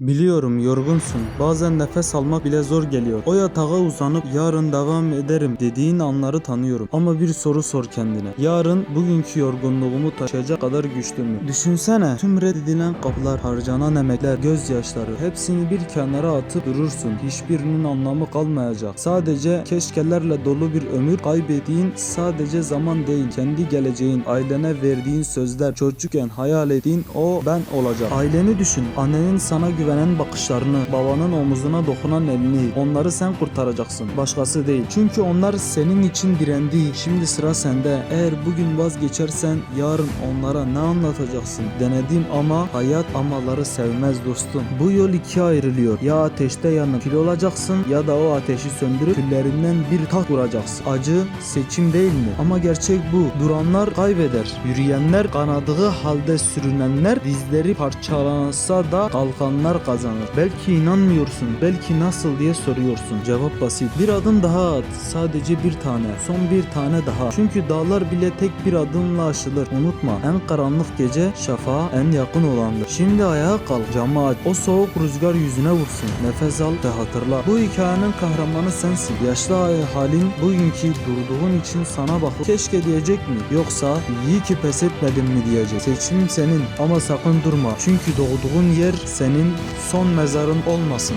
Biliyorum yorgunsun. Bazen nefes almak bile zor geliyor. O yatağa uzanıp yarın devam ederim dediğin anları tanıyorum. Ama bir soru sor kendine. Yarın bugünkü yorgunluğumu taşıyacak kadar güçlü mü? Düşünsene tüm reddedilen kapılar, harcanan emekler, gözyaşları hepsini bir kenara atıp durursun. Hiçbirinin anlamı kalmayacak. Sadece keşkelerle dolu bir ömür kaybettiğin sadece zaman değil. Kendi geleceğin, ailene verdiğin sözler, çocukken hayal ettiğin o ben olacak. Aileni düşün. Annenin sana güvenen bakışlarını, babanın omuzuna dokunan elini. Onları sen kurtaracaksın. Başkası değil. Çünkü onlar senin için direndi. Şimdi sıra sende. Eğer bugün vazgeçersen yarın onlara ne anlatacaksın? Denedim ama hayat amaları sevmez dostum. Bu yol ikiye ayrılıyor. Ya ateşte yanıp kül olacaksın ya da o ateşi söndürüp küllerinden bir tak vuracaksın. Acı seçim değil mi? Ama gerçek bu. Duranlar kaybeder. Yürüyenler kanadığı halde sürünenler dizleri parçalansa da kalkanlar kazanır. Belki inanmıyorsun. Belki nasıl diye soruyorsun. Cevap basit. Bir adım daha at. Sadece bir tane. Son bir tane daha. Çünkü dağlar bile tek bir adımla aşılır. Unutma. En karanlık gece şafağa en yakın olandır. Şimdi ayağa kalk. Camı aç. O soğuk rüzgar yüzüne vursun. Nefes al ve hatırla. Bu hikayenin kahramanı sensin. Yaşlı halin bugünkü durduğun için sana bakıp keşke diyecek mi? Yoksa iyi ki pes etmedin mi diyecek. Seçim senin ama sakın durma. Çünkü doğduğun yer senin son mezarın olmasın.